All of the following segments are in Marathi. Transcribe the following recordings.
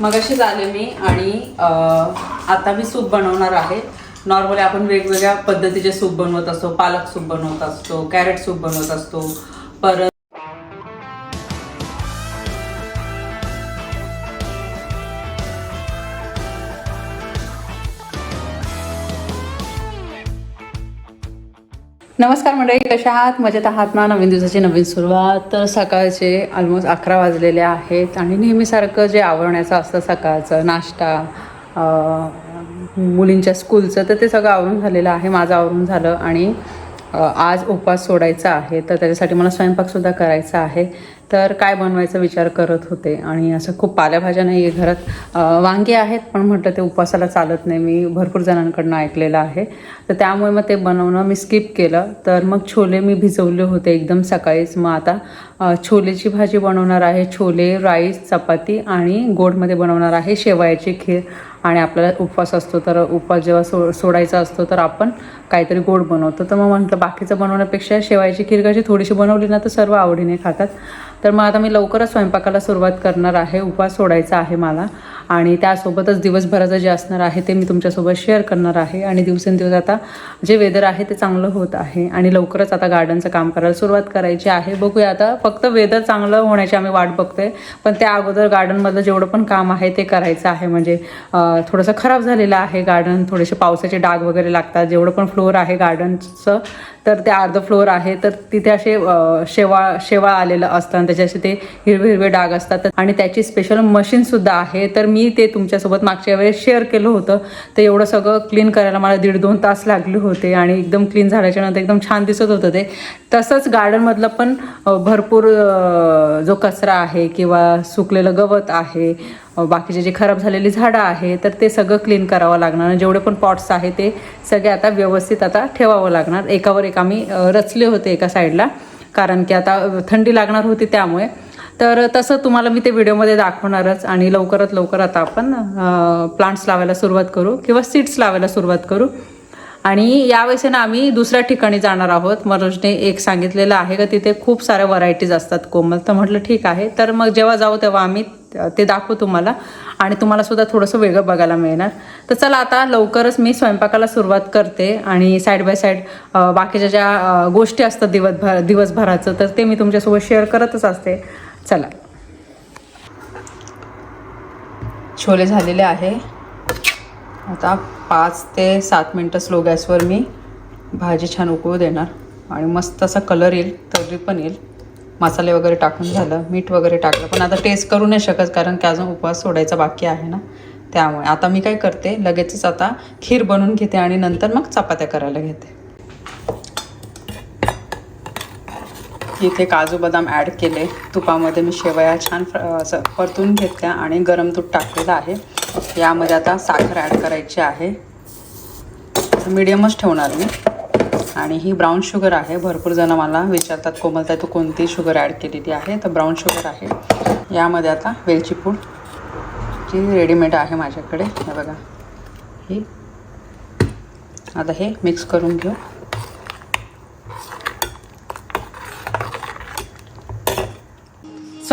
मग अशीच आले मी आणि आता मी सूप बनवणार आहे. नॉर्मली आपण वेगवेगळ्या पद्धतीचे सूप बनवत असतो. पालक सूप बनवत असतो कॅरेट सूप बनवत असतो. परत नमस्कार मंडळी कशा आहात? मजेत आहात ना? नवीन दिवसाची नवीन सुरुवात. तर सकाळचे ऑलमोस्ट अकरा वाजलेले आहेत आणि नेहमीसारखं जे आवरण्याचं असतं सकाळचं नाश्ता मुलींच्या स्कूलचं तर ते सगळं आवरून झालेलं आहे. माझं आवरून झालं आणि आज उपवास सोडायचा आहे तर त्याच्यासाठी मला स्वयंपाकसुद्धा करायचा आहे. तर काय बनवायचा विचार करत होते आणि असं खूप पाल्याभाज्या नाही आहे घरात वांगे आहेत पण म्हटलं ते उपवासाला चालत नाही. मी भरपूर जणांकडनं ऐकलेलं आहे. तर त्यामुळे मग ते बनवणं मी स्किप केलं. तर मग छोले मी भिजवले होते एकदम सकाळीच. मग आता छोलेची भाजी बनवणार आहे. छोले राईस चपाती आणि गोडमध्ये बनवणार आहे शेवयाची खीर. आणि आपल्याला उपवास असतो तर उपवास जेव्हा सो सोडायचा असतो तर आपण काहीतरी गोड बनवतो. तर मग म्हटलं बाकीचं बनवण्यापेक्षा शेवायची खीर कशी थोडीशी बनवली ना तर सर्व आवडीने खातात. तर मग आता मी लवकरच स्वयंपाकाला सुरुवात करणार आहे. उपवास सोडायचा आहे मला. आणि त्यासोबतच दिवसभराचं जे असणार आहे ते मी तुमच्यासोबत शेअर करणार आहे. आणि दिवसेंदिवस आता जे वेदर आहे ते चांगलं होत आहे. आणि लवकरच आता गार्डनचं काम करायला सुरुवात करायची आहे. बघूया आता फक्त वेदर चांगलं होण्याची आम्ही वाट बघतोय. पण त्या अगोदर गार्डनमधलं जेवढं पण काम आहे ते करायचं आहे. म्हणजे थोडंसं खराब झालेलं आहे गार्डन थोडेसे पावसाचे डाग वगैरे लागतात. जेवढं पण फ्लोअर आहे गार्डनचं तर ते अर्ध फ्लोअर आहे तर तिथे असे शेवाळ शेवाळ आलेलं असतं आणि त्याचे असे ते हिरवे हिरवे डाग असतात. आणि त्याची स्पेशल मशीनसुद्धा आहे. तर मी ते तुमच्यासोबत मागच्या वेळेस शेअर केलं होतं. तर एवढं सगळं क्लीन करायला मला दीड दोन तास लागले होते आणि एकदम क्लीन झाल्याच्यानंतर एकदम छान दिसत होतं ते. तसंच गार्डनमधलं पण भरपूर जो कचरा आहे किंवा सुकलेलं गवत आहे बाकीचे जे खराब झालेली झाडं आहे तर ते सगळं क्लीन करावं लागणार. जेवढे पण पॉट्स आहे ते सगळे आता व्यवस्थित आता ठेवावं लागणार. एकावर एक आम्ही रचले होते एका साईडला कारण की आता थंडी लागणार होती त्यामुळे. तर तसं तुम्हाला मी ते व्हिडिओमध्ये दाखवणारच. आणि लवकरात लवकर आता आपण प्लांट्स लावायला सुरुवात करू किंवा सीड्स लावायला सुरुवात करू. आणि यावेळेस ना आम्ही दुसऱ्या ठिकाणी जाणार आहोत. मनोजने एक सांगितलेलं आहे का तिथे खूप साऱ्या व्हरायटीज असतात कोमल. तर म्हटलं ठीक आहे. तर मग जेव्हा जाऊ तेव्हा आम्ही ते दाखवू तुम्हाला. आणि तुम्हाला सुद्धा थोडंसं वेगळं बघायला मिळणार. तर चला आता लवकरच मी स्वयंपाकाला सुरुवात करते आणि साईड बाय साईड बाकीच्या ज्या गोष्टी असतात दिवसभर दिवसभराचं तर ते मी तुमच्यासोबत शेअर करतच असते. चला. छोले झालेले आहे. आता पाच ते सात मिनटं स्लो गॅसवर मी भाजी छान उकळू देणार. आणि मस्त असा कलर येईल तर्री पण येईल. मसाले वगैरे टाकून झालं मीठ वगैरे टाकलं. पण आता टेस्ट करू नाही शकत कारण की अजून उपवास सोडायचा बाकी आहे ना. त्यामुळे आता मी काय करते लगेचच आता खीर बनवून घेते आणि नंतर मग चपात्या करायला घेते. इथे काजू बदाम ॲड केले. तुपामध्ये मी शेवया छान फ्र- असं परतून घेतल्या आणि गरम तूप टाकलेलं आहे. यामध्ये आता साखर ॲड करायची आहे. मीडियमच ठेवणार मी. आणि ही ब्राऊन शुगर आहे. भरपूर जण मला विचारतात कोमलता तू कोणती शुगर ॲड केलेली आहे? तर ब्राऊन शुगर आहे. यामध्ये आता वेलची पूड जी रेडीमेड आहे माझ्याकडे. हे बघा. ही. आता हे मिक्स करून घेऊ.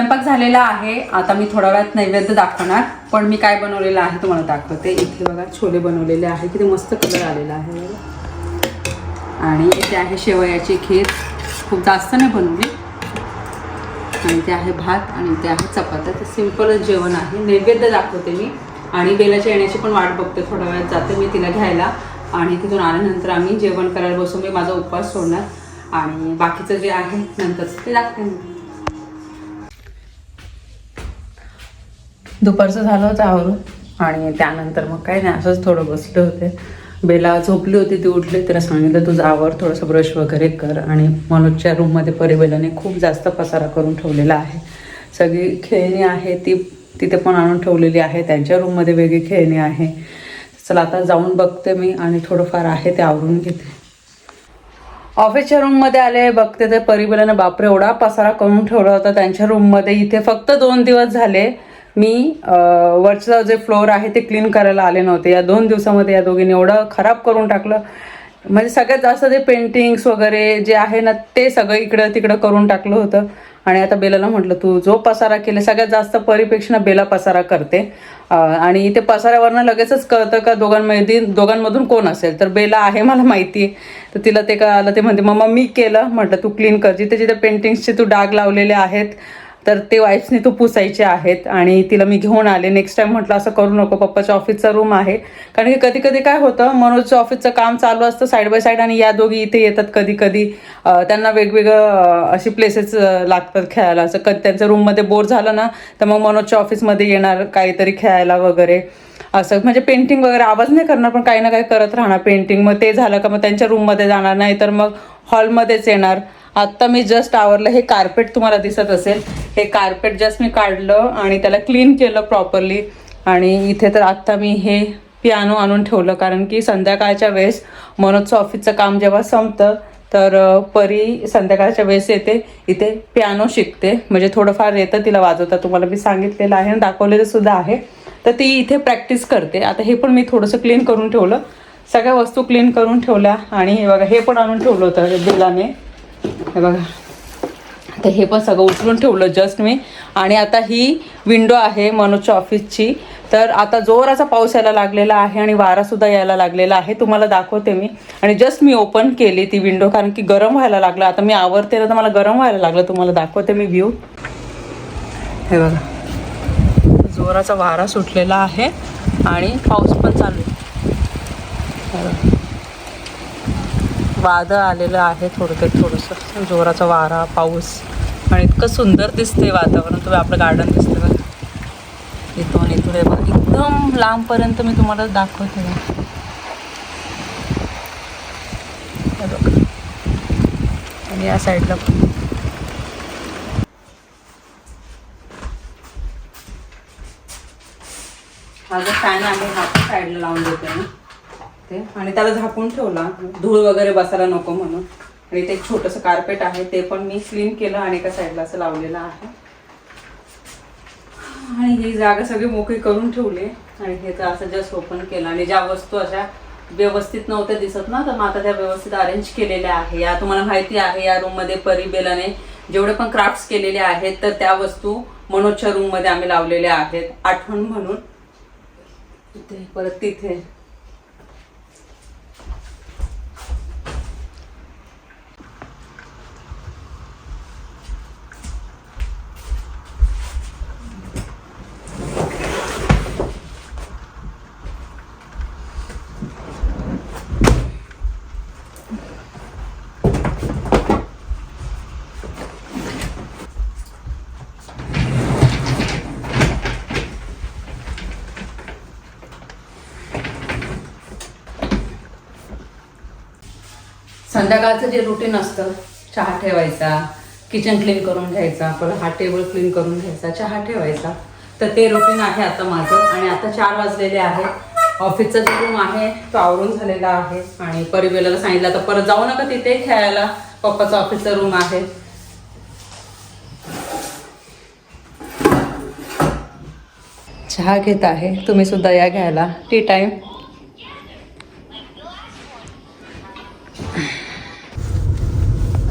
स्वयंपाक झालेला आहे. आता मी थोड्या वेळात नैवेद्य दाखवणार. पण मी काय बनवलेलं आहे तुम्हाला दाखवते. इथे बघा छोले बनवलेले आहे. किती मस्त कलर आलेला आहे आणि इथे आहे शेवयाची खीर. खूप जास्त नाही बनवली. आणि ते आहे भात आणि ते आहे चपात्या तर सिम्पलच जेवण आहे. नैवेद्य दाखवते मी. आणि बेलाच्या येण्याची पण वाट बघते. थोड्या वेळात जाते मी तिला घ्यायला. आणि तिथून आल्यानंतर आम्ही जेवण करायला बसून मी माझा उपवास सोडणार. आणि बाकीचं जे आहे नंतरचं ते दाखते दुपारचं झालं होतं आवरून. आणि त्यानंतर मग काय नाही असंच थोडं बसले होते. बेला झोपली होती ती उठली तिला सांगितलं तुझं आवर थोडंसं ब्रश वगैरे कर. आणि मनोजच्या रूममध्ये परिबेलाने खूप जास्त पसारा करून ठेवलेला आहे. सगळी खेळणी आहे ती तिथे पण आणून ठेवलेली आहे. त्यांच्या रूममध्ये वेगळी खेळणी आहे. चला आता जाऊन बघते मी आणि थोडंफार आहे ते आवरून घेते. ऑफिसच्या रूममध्ये आले बघते ते परिबलानं बापरे एवढा पसारा करून ठेवला होता त्यांच्या रूममध्ये इथे फक्त दोन दिवस झाले. मी अं, वरचं जे फ्लोअर आहे ते क्लीन करायला आले नव्हते. या दोन दिवसामध्ये या दोघींनी एवढं खराब करून टाकलं. म्हणजे सगळ्यात जास्त जे पेंटिंग्स वगैरे जे आहे ना ते सगळं इकडं तिकडं करून टाकलं होतं. आणि आता बेलाला म्हटलं तू जो पसारा केला सगळ्यात जास्त परीपेक्षा बेला पसारा करते. आणि ते पसाऱ्यावरनं लगेचच कळतं का दोघांमध्ये दोघांमधून कोण असेल? तर बेला आहे मला माहिती आहे तर तिला ते कळालं ते म्हणते मम्मा मी केलं. म्हटलं तू क्लीन कर. जिथे जिथे पेंटिंग्सचे तू डाग लावलेले आहेत तर ते वाईप्सने तू पुसायचे आहेत आणि तिला मी घेऊन आले. नेक्स्ट टाइम म्हटलं असं करू नको पप्पाच्या ऑफिसचा रूम आहे. कारण की कधी कधी काय होतं मनोजच्या ऑफिसचं काम चालू असतं साईड बाय साईड आणि या दोघी इथे येतात कधी कधी त्यांना वेगवेगळं अशी प्लेसेस लागतात खेळायला. असं कधी त्यांच्या रूममध्ये बोर झालं ना तर मग मनोजच्या ऑफिसमध्ये येणार काहीतरी खेळायला वगैरे. असं म्हणजे पेंटिंग वगैरे आवाज नाही करणार पण काही ना काही करत राहणार पेंटिंग मग ते झालं का मग त्यांच्या रूममध्ये जाणार नाही तर मग हॉलमध्येच येणार. आत्ता मी जस्ट आवरलं. हे कार्पेट तुम्हाला दिसत असेल. हे कार्पेट जस्ट मी काढलं आणि त्याला क्लीन केलं प्रॉपरली आणि इथे तर आत्ता मी हे पियानो आणून ठेवलं. कारण की संध्याकाळच्या वेळेस मनोजचं ऑफिसचं काम जेव्हा संपतं तर परी संध्याकाळच्या वेळेस येते. इथे पियानो शिकते. म्हणजे थोडंफार येतं तिला वाजवता. तुम्हाला मी सांगितलेलं आहे आणि दाखवलेलं सुद्धा आहे. तर ती इथे प्रॅक्टिस करते. आता हे पण मी थोडंसं क्लीन करून ठेवलं. सगळ्या वस्तू क्लीन करून ठेवल्या. आणि हे बघा हे पण आणून ठेवलं होतं बिलाने. हे बघा. तर हे पण सगळं उचलून ठेवलं जस्ट मी. आणि आता ही विंडो आहे मनोजच्या ऑफिसची तर आता जोराचा पाऊस यायला लागलेला आहे आणि वारासुद्धा यायला लागलेला आहे. तुम्हाला दाखवते मी. आणि जस्ट मी ओपन केली ती विंडो कारण की गरम व्हायला लागलं. आता मी आवरते ना तर मला गरम व्हायला लागलं. तुम्हाला दाखवते मी व्ह्यू हे बघा. जोराचा वारा सुटलेला आहे आणि पाऊस पण चालू आहे. वादळ आलेलं आहे थोडक्यात थोडंसं. जोराचा वारा पाऊस. आणि इतकं सुंदर दिसते वातावरण. तुम्ही आपलं गार्डन दिसतं बघा. इथून इथून एकदम लांबपर्यंत मी तुम्हाला दाखवते बघा. आणि या साईडला माझं फॅन आहे हा साईडला लावून देते मी. टाकते आणि त्याला झाकून ठेवला. धूळ वगैरे बसायला नको म्हणून. आणि ते एक छोटंसं कार्पेट आहे. ते पण मी क्लीन केलं आणि एका साईडला असं लावलेलं आहे. आणि ही जागा सगळी मोकळी करून ठेवली. आणि हे तर असं जस्ट ओपन केलं. आणि ज्या वस्तू अशा व्यवस्थित नव्हत्या दिसत ना तर मग आता त्या व्यवस्थित अरेंज केलेल्या आहे या तुम्हाला माहिती आहे या रूममध्ये परी बेलाने जेवढे पण क्राफ्ट्स केलेले आहेत तर त्या वस्तू मनोजच्या रूममध्ये आम्ही लावलेल्या आहेत. आठवण म्हणून. परत तिथे. संध्याकाळचं जे रुटीन असतं चहा ठेवायचा किचन क्लीन करून घ्यायचा परत हा टेबल क्लीन करून घ्यायचा चहा ठेवायचा. तर ते रुटीन आहे आता माझं आणि आता चार वाजलेले आहे. ऑफिसचा जो रूम आहे तो आवरून झालेला आहे आणि परिवेलाला सांगितलं तर परत जाऊ नका तिथे खेळायला. पप्पाचा ऑफिसचा रूम आहे. चहा घेत आहे. तुम्ही सुद्धा या घ्यायला. टी टाईम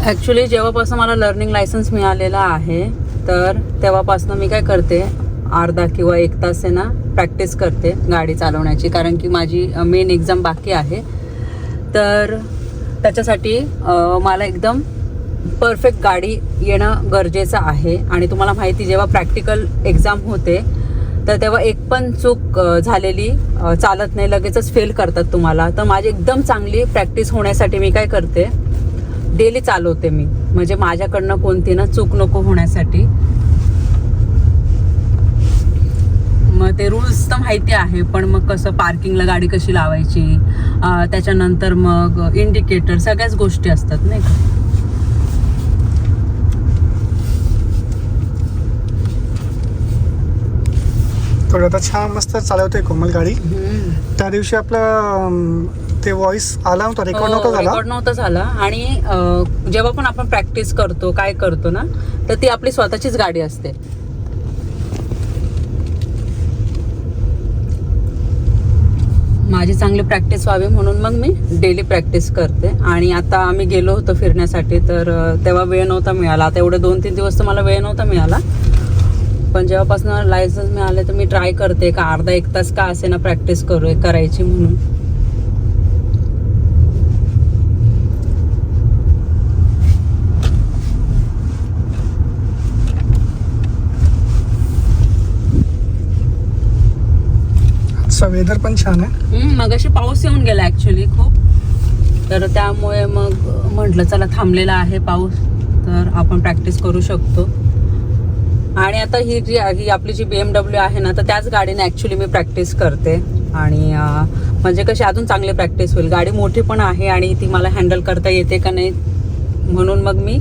ॲक्च्युली जेव्हापासून मला लर्निंग लायसन्स मिळालेला आहे तर तेव्हापासून मी काय करते अर्धा किंवा एक तास आहे ना प्रॅक्टिस करते गाडी चालवण्याची कारण की माझी मेन एक्झाम बाकी आहे. तर त्याच्यासाठी मला एकदम परफेक्ट गाडी येणं गरजेचं आहे. आणि तुम्हाला माहिती जेव्हा प्रॅक्टिकल एक्झाम होते तर तेव्हा एक पण चूक झालेली चालत नाही लगेचच फेल करतात तुम्हाला. तर माझी एकदम चांगली प्रॅक्टिस होण्यासाठी मी काय करते डेली चालवते मी. म्हणजे माझ्याकडनं कोणती ना चूक नको होण्यासाठी. मग ते रूल्स तर माहिती आहे पण मग कसं पार्किंगला गाडी कशी लावायची? त्याच्यानंतर मग इंडिकेटर सगळ्याच गोष्टी असतात नाही का? थोडं आता छान मस्त चालवतोय कोमल गाडी. त्या दिवशी आपलं ते व्हॉइस आला होता रेकॉर्ड नव्हता झाला? रेकॉर्ड नव्हता झाला. आणि अं, जेव्हा पण आपण प्रॅक्टिस करतो काय करतो ना तर ती आपली स्वतःचीच गाडी असते. माझी चांगली प्रॅक्टिस व्हावी म्हणून मग मी डेली प्रॅक्टिस करते. आणि आता आम्ही गेलो होतो फिरण्यासाठी तर अं, तेव्हा वेळ नव्हता मिळाला. आता एवढे दोन तीन दिवस तर मला वेळ नव्हता मिळाला. पण जेव्हापासून लायसन्स मिळाले तर मी ट्राय करते का अर्धा एक तास का असे ना प्रॅक्टिस करू करायची म्हणून. आजचा वेदर पण छान आहे. मग अशी पाऊस येऊन गेला ऍक्च्युली खूप. तर त्यामुळे मग म्हटलं चला थांबलेला आहे पाऊस तर आपण प्रॅक्टिस करू शकतो. आणि आता ही जी ही आपली जी बी एम डब्ल्यू आहे ना तर त्याच गाडीने ॲक्च्युली मी प्रॅक्टिस करते. आणि म्हणजे कशी अजून चांगली प्रॅक्टिस होईल. गाडी मोठी पण आहे आणि ती मला हँडल करता येते का नाही म्हणून मग मी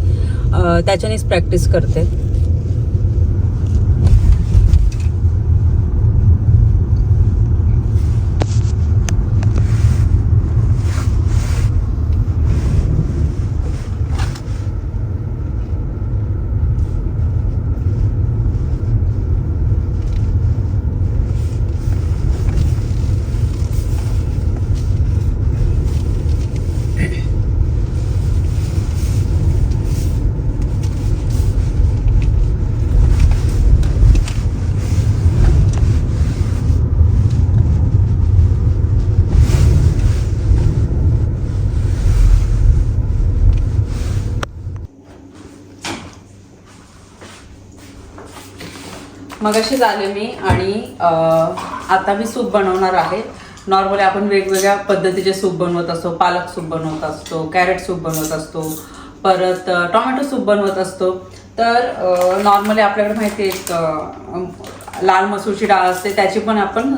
त्याच्यानेच प्रॅक्टिस करते. मग अशीच आले मी आणि आता मी सूप बनवणार आहे. नॉर्मली आपण वेगवेगळ्या पद्धतीचे सूप बनवत असतो. पालक सूप बनवत असतो कॅरेट सूप बनवत असतो परत टोमॅटो सूप बनवत असतो. तर नॉर्मली आपल्याकडे माहिती आहे एक लाल मसूरची डाळ असते. त्याची पण आपण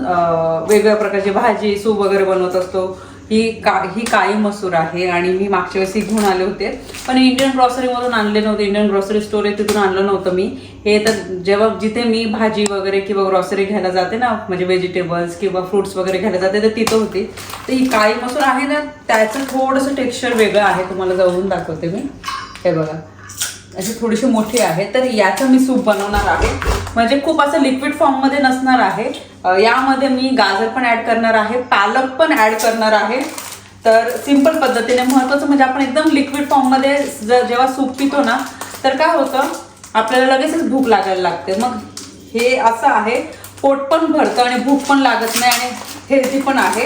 वेगवेगळ्या प्रकारची भाजी सूप वगैरे बनवत असतो. ही का ही काळी मसूर आहे आणि मी मागच्या वेळेस घेऊन आले होते. पण इंडियन ग्रॉसरीमधून आणले नव्हते. इंडियन ग्रॉसरी स्टोर आहे तिथून आणलं नव्हतं मी. हे तर जेव्हा जिथे मी भाजी वगैरे किंवा ग्रॉसरी घ्यायला जाते ना म्हणजे व्हेजिटेबल्स किंवा फ्रुट्स वगैरे घ्यायला जाते तर तिथं होती. तर ही काळी मसूर आहे ना त्याचं थोडंसं टेक्स्चर वेगळं आहे. तुम्हाला जवळून दाखवते मी. हे बघा. अशी थोडीशी मोठी आहे तर याचं मी सूप बनवणार आहे. म्हणजे खूप असं लिक्विड फॉर्ममध्ये नसणार आहे. यामध्ये मी गाजर पण ॲड करणार आहे. पालक पण ॲड करणार आहे. तर सिंपल पद्धतीने महत्त्वाचं म्हणजे आपण एकदम लिक्विड फॉर्ममध्ये जर जेव्हा सूप पितो ना तर काय होतं? आपल्याला लगेचच भूक लागायला लागते. मग हे असं आहे. पोट पण भरतं आणि भूक पण लागत नाही आणि हेल्दी पण आहे.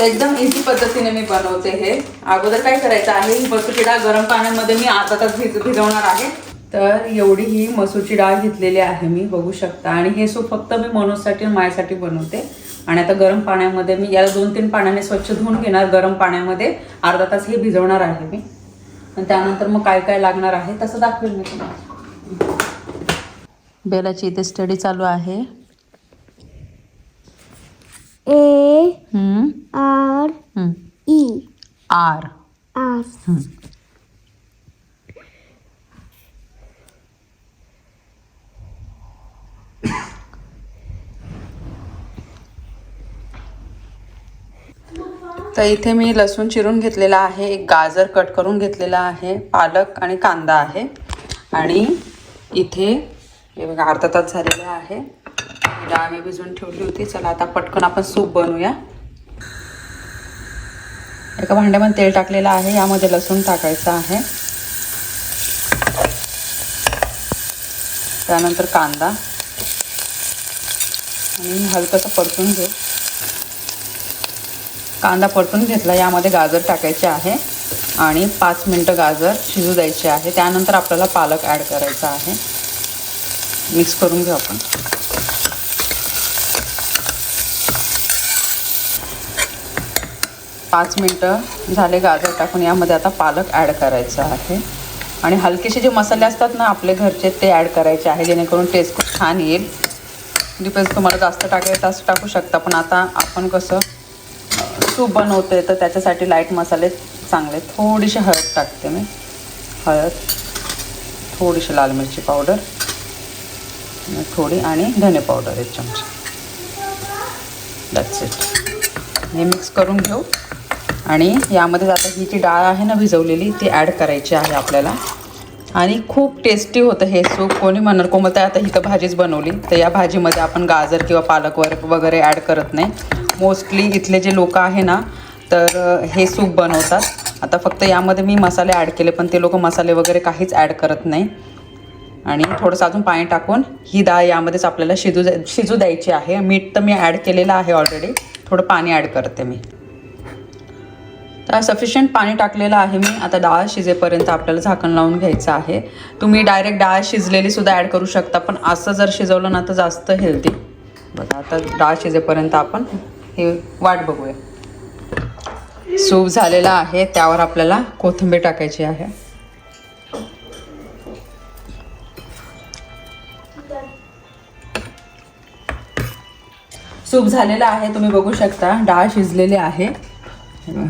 तर एकदम इझी पद्धतीने मी बनवते हे. अगोदर काय करायचं आहे ही मसूरची डाळ गरम पाण्यामध्ये मी अर्धा तास भिज भिजवणार आहे. तर एवढी ही मसूरची डाळ घेतलेली आहे मी बघू शकता. आणि हे सूप फक्त मी मनोजसाठी आणि माझ्यासाठी बनवते. आणि आता गरम पाण्यामध्ये मी याला दोन तीन पाण्याने स्वच्छ धुवून घेणार गरम पाण्यामध्ये अर्धा तास हे भिजवणार आहे मी. आणि त्यानंतर मग काय काय लागणार आहे तसं दाखवेल मी तुम्हाला. बेलाची इथे स्टडी चालू आहे. R hmm. E. R R. तर इथे मी लसूण चिरून घेतलेला आहे एक गाजर कट करून घेतलेला आहे पालक आणि कांदा आहे. आणि इथे हे बघा अर्धा तास झालेला आहे. डाळ मी भिजवून ठेवली होती. चला आता पटकन आपण सूप बनवूया. एका भांड्यामध्ये तेल टाकलेलं आहे. यामध्ये लसूण टाकायचं आहे. त्यानंतर कांदा. आणि हलकंसं परतून घेऊ. कांदा परतून घेतला. यामध्ये गाजर टाकायचे आहे. आणि पाच मिनटं गाजर शिजू द्यायचे आहे. त्यानंतर आपल्याला पालक ॲड करायचा आहे. मिक्स करून घेऊ आपण. पाच मिनटं झाले गाजर टाकून. यामध्ये आता पालक ॲड करायचा आहे. आणि हलकेसे जे मसाले असतात ना आपले घरचे ते ॲड करायचे आहे जेणेकरून टेस्ट खूप छान येईल. डिपेंड तुम्हाला जास्त टाकायचं असं टाकू शकता. पण आता आपण कसं सूप बनवते तर त्याच्यासाठी लाइट मसाले चांगले थोडीशी हळद टाकते मी. हळद थोडीशी लाल मिरची पावडर थोडी आणि धने पावडर एक चमचा. दॅट्स इट हे मिक्स करून घेऊ. आणि यामध्ये आता ही जी डाळ आहे ना भिजवलेली ती ॲड करायची आहे आपल्याला. आणि खूप टेस्टी होतं हे सूप कोणी म्हणणार कोमलता आता ही तर भाजीच बनवली. तर या भाजीमध्ये आपण गाजर किंवा पालक वर वगैरे ॲड करत नाही. मोस्टली इथले जे लोक आहे ना तर हे सूप बनवतात. आता फक्त यामध्ये मी मसाले ॲड केले पण ते लोक मसाले वगैरे काहीच ॲड करत नाही. आणि थोडंसं अजून पाणी टाकून ही डाळ यामध्येच आपल्याला शिजू शिजू द्यायची आहे. मीठ तर मी ॲड केलेलं आहे ऑलरेडी थोडं पाणी ॲड करते मी. तर सफिशियंट पाणी टाकलेलं आहे मी. आता डाळ शिजेपर्यंत आपल्याला झाकण लावून घ्यायचं आहे. तुम्ही डायरेक्ट डाळ शिजलेली सुद्धा ॲड करू शकता पण असं जर शिजवलं ना तर जास्त हेल्दी बघा आता डाळ शिजेपर्यंत आपण हे वाट बघूया. सूप झालेला आहे त्यावर आपल्याला कोथिंबीर टाकायची आहे. सूप झालेला आहे तुम्ही बघू शकता डाळ शिजलेली आहे.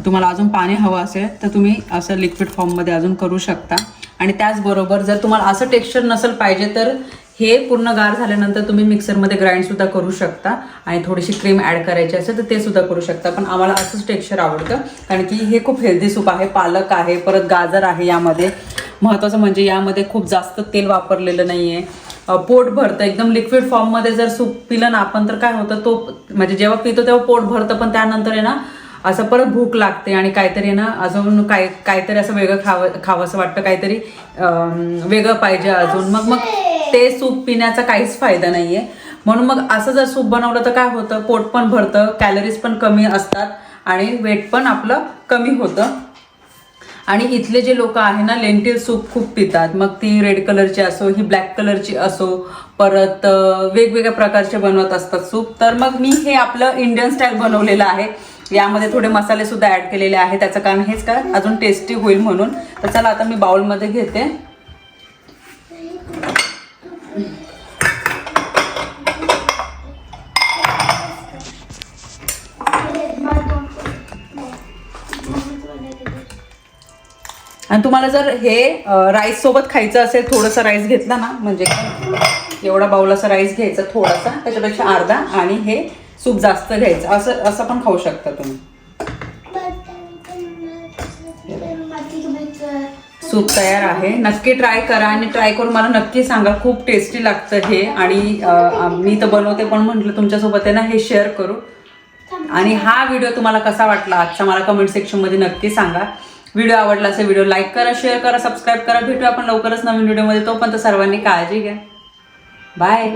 तुम्हाला अजून पाणी हवं असेल तर तुम्ही असं लिक्विड फॉर्ममध्ये अजून करू शकता. आणि त्याचबरोबर जर तुम्हाला असं टेक्स्चर नसेल पाहिजे तर हे पूर्ण गार झाल्यानंतर तुम्ही मिक्सरमध्ये ग्राइंडसुद्धा करू शकता. आणि थोडीशी क्रीम ॲड करायची असेल तर ते सुद्धा करू शकता. पण आम्हाला असंच टेक्स्चर आवडतं कारण की हे खूप हेल्दी सूप आहे पालक आहे परत गाजर आहे यामध्ये. महत्त्वाचं म्हणजे यामध्ये खूप जास्त तेल वापरलेलं नाही आहे पोट भरतं. एकदम लिक्विड फॉर्ममध्ये जर सूप पिलं ना आपण तर काय होतं तो म्हणजे जेव्हा पितो तेव्हा पोट भरतं पण त्यानंतर आहे ना असं परत भूक लागते आणि काहीतरी ना अजून काय काहीतरी असं वेगळं खावं खावंसं वाटतं काहीतरी वेगळं पाहिजे अजून. मग मग ते सूप पिण्याचा काहीच फायदा नाही आहे म्हणून मग असं जर सूप बनवलं तर काय होतं पोट पण भरतं कॅलरीज पण कमी असतात आणि वेट पण आपलं कमी होतं. आणि इथले जे लोक आहे ना लेंटिल सूप खूप पितात. मग ती रेड कलरची असो ही ब्लॅक कलरची असो परत वेगवेगळ्या प्रकारचे बनवत असतात सूप तर मग मी हे आपलं इंडियन स्टाईल बनवलेलं आहे. यामध्ये थोडे मसाले सुद्धा ऍड केलेले आहे त्याचं कारण हेच का अजून टेस्टी होईल म्हणून. तर चला आता मी बाउलमध्ये घेते. आणि तुम्हाला जर हे राईस सोबत खायचं असेल थोडंसं राईस घेतला ना म्हणजे एवढा बाउल असा राईस घ्यायचा थोडासा त्याच्यापेक्षा अर्धा. आणि हे सूप जास्त घ्यायचं. असं असं पण खाऊ शकता तुम्ही. सूप तयार आहे. नक्की ट्राय करा आणि ट्राय करून मला नक्की सांगा. खूप टेस्टी लागतं हे. आणि मी तर बनवते पण म्हटलं तुमच्यासोबत आहे ना हे शेअर करू. आणि हा व्हिडिओ तुम्हाला कसा वाटला आजचा मला कमेंट सेक्शनमध्ये नक्की सांगा. व्हिडिओ आवडला असेल व्हिडिओ लाईक करा शेअर करा सबस्क्राईब करा. भेटू आपण लवकरच नवीन व्हिडिओमध्ये तो पण तर सर्वांनी काळजी घ्या. बाय